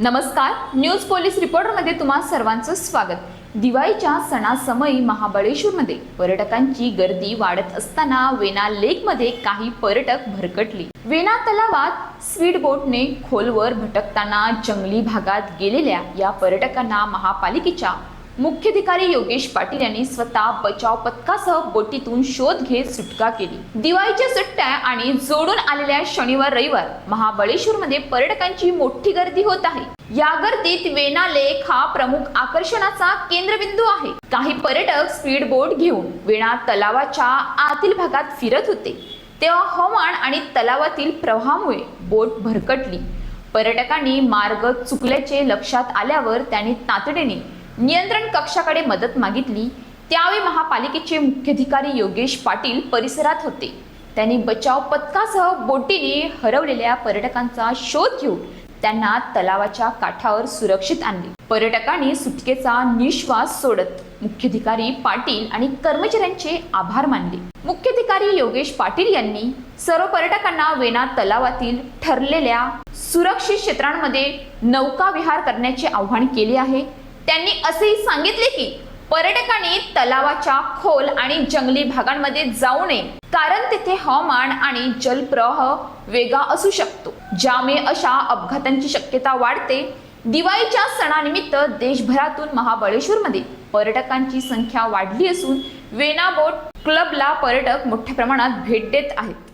नमस्कार news police रिपोर्टरमध्ये तुम्हा सर्वांचं स्वागत. दिवाळीच्या सणासमयी महाबळेश्वरमध्ये पर्यटकांची गर्दी वाढत असताना वेना लेकमध्ये काही पर्यटक भरकटली. वेना तलावात स्पीड बोटने खोलवर भटकताना जंगली भागात गेलेल्या या पर्यटकांना महापालिकेच्या मुख्याधिकारी योगेश पाटील यांनी स्वतः बचाव पथकासह बोटीतून शोध घेत सुटका केली. दिवाळीच्या सुट्ट्या आणि जोडून आलेल्या शनिवार रविवार महाबळेश्वर मध्ये पर्यटकांची मोठी गर्दी होत आहे. या गर्दीत वेना लेक हा प्रमुख आकर्षणाचा केंद्रबिंदू आहे. काही पर्यटक स्पीड बोट घेऊन वेणा तलावाच्या आतील भागात फिरत होते. तेव्हा हवामान आणि तलावातील प्रवाहामुळे बोट भरकटली. पर्यटकांनी मार्ग चुकल्याचे लक्षात आल्यावर त्यांनी तातडीने नियंत्रण कक्षाकडे मदत मागितली त्यावेळी महापालिकेचे मुख्याधिकारी योगेश पाटील परिसरात होते. त्यांनी बचाव पथकासह बोटीने हरवलेल्या पर्यटकांचा शोध घेऊन त्यांना तलावाच्या काठावर सुरक्षित आणले. पर्यटकांनी सुटकेचा निश्वास सोडत मुख्याधिकारी पाटील आणि कर्मचाऱ्यांचे आभार मानले. मुख्याधिकारी योगेश पाटील यांनी सर्व पर्यटकांना वेना तलावातील ठरलेल्या सुरक्षित क्षेत्रांमध्ये नौका विहार करण्याचे आवाहन केले आहे. त्यांनी असेही सांगितले की पर्यटकांनी तलावाच्या खोल आणि जंगली भागांमध्ये जाऊ नये कारण तेथे हवामान आणि जलप्रवाह वेगळा असू शकतो. ज्यामुळे अशा अपघातांची शक्यता वाढते. दिवाळीच्या सणानिमित्त देशभरातून महाबळेश्वरमध्ये पर्यटकांची संख्या वाढली असून वेना बोट क्लबला पर्यटक मोठ्या प्रमाणात भेट देत आहेत.